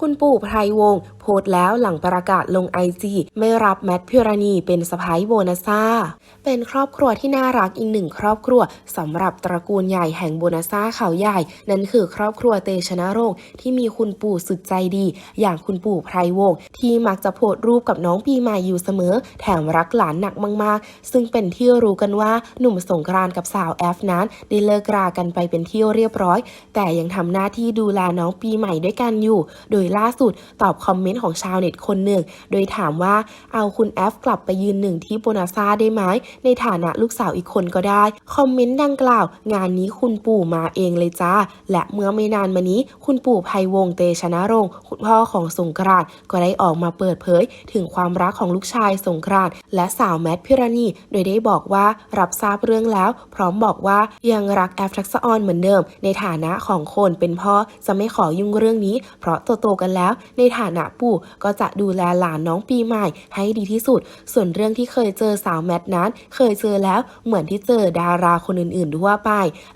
คุณปู่ไพรวงโพสต์แล้วหลังประกาศลงไอจีไม่รับแมทพิรณีเป็นสะพ้ายโบนัสซาเป็นครอบครัวที่น่ารักอีกหนึ่งครอบครัวสำหรับตระกูลใหญ่แห่งโบนัสซาเขาใหญ่ นั่นคือครอบครัวเตชะนรงที่มีคุณปู่สุดใจดี อย่างคุณปู่ไพรวงที่มักจะโพสต์รูปกับน้องปีใหม่อยู่เสมอ แถมรักหลานหนักมาก ๆ ซึ่งเป็นที่รู้กันว่าหนุ่มสงกรานต์กับสาวแอฟนั้นได้เลิกรากันไปเป็นที่เรียบร้อย แต่ยังทำหน้าที่ดูแลน้องปีใหม่ด้วยกันอยู่ โดยล่าสุดตอบคอมเมนต์ของชาวเน็ตคนหนึ่ง โดยถามว่าเอาคุณแอฟกลับไปยืนหนึ่งที่โบนาซาได้ไหมในฐานะลูกสาวอีกคนก็ได้ คอมเมนต์ดังกล่าว งานนี้คุณปู่มาเองเลยจ้า และเมื่อไม่นานมานี้ คุณปู่ไพวงศ์เตชะนรงคุณพ่อของสงกรานต์ก็ได้ออกมาเปิดเผย ถึงความรักของลูกชายสงกรานต์และสาวแมทพิรณี โดยได้บอกว่ารับทราบเรื่องแล้ว พร้อมบอกว่ายังรักแอฟทักษะออนเหมือนเดิม ในฐานะของคนเป็นพ่อจะไม่ขอยุ่งเรื่องนี้ เพราะโตๆกันแล้ว ในฐานะปู่ก็จะดูแลหลานน้องปีใหม่ให้ดีที่สุด ส่วนเรื่องที่เคยเจอสาวแมทนั้น เคยเจอแล้วเหมือนที่เจอดาราคนอื่นๆทั่วไป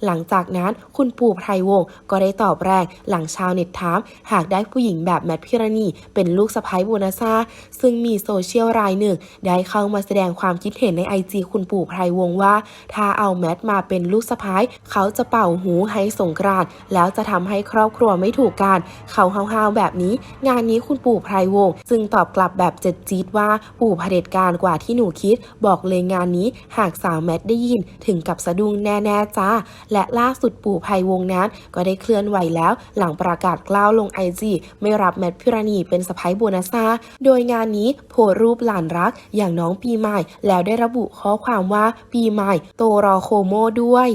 หลังจากนั้นคุณปู่ไพรวงก็ได้ตอบแรงหลังชาวเน็ตถาม หากได้ผู้หญิงแบบแมทพิรณี เป็นลูกสะใภ้โบนาซาซึ่งมีโซเชียลรายหนึ่ง ได้เข้ามาแสดงความคิดเห็นในไอจีคุณปู่ไพรวงว่า ถ้าเอาแมทมาเป็นลูกสะใภ้เขาจะเป่าหูให้สงกรานต์แล้วจะทำให้ครอบครัวไม่ถูกกัน เขาห้าวๆแบบนี้ งานนี้คุณปู่ไพรวงศ์จึงตอบกลับแบบเจ็ดจี๊ดว่าปู่เผด็จการกว่าที่หนูคิด บอกเลยงานนี้หากสาวแมทได้ยินถึงกับสะดุ้งแน่ ๆ จ้า และล่าสุดปู่ไพรวงศ์นั้นก็ได้เคลื่อนไหวแล้ว หลังประกาศกล้าวลงไอจีไม่รับแมทพิรณีเป็นสะพ้ายโบนัสซาโดยงานนี้โพสรูปหลานรักอย่างน้องปีใหม่ แล้วได้ระบุข้อความว่าปีใหม่ โตรอโคโมด้วย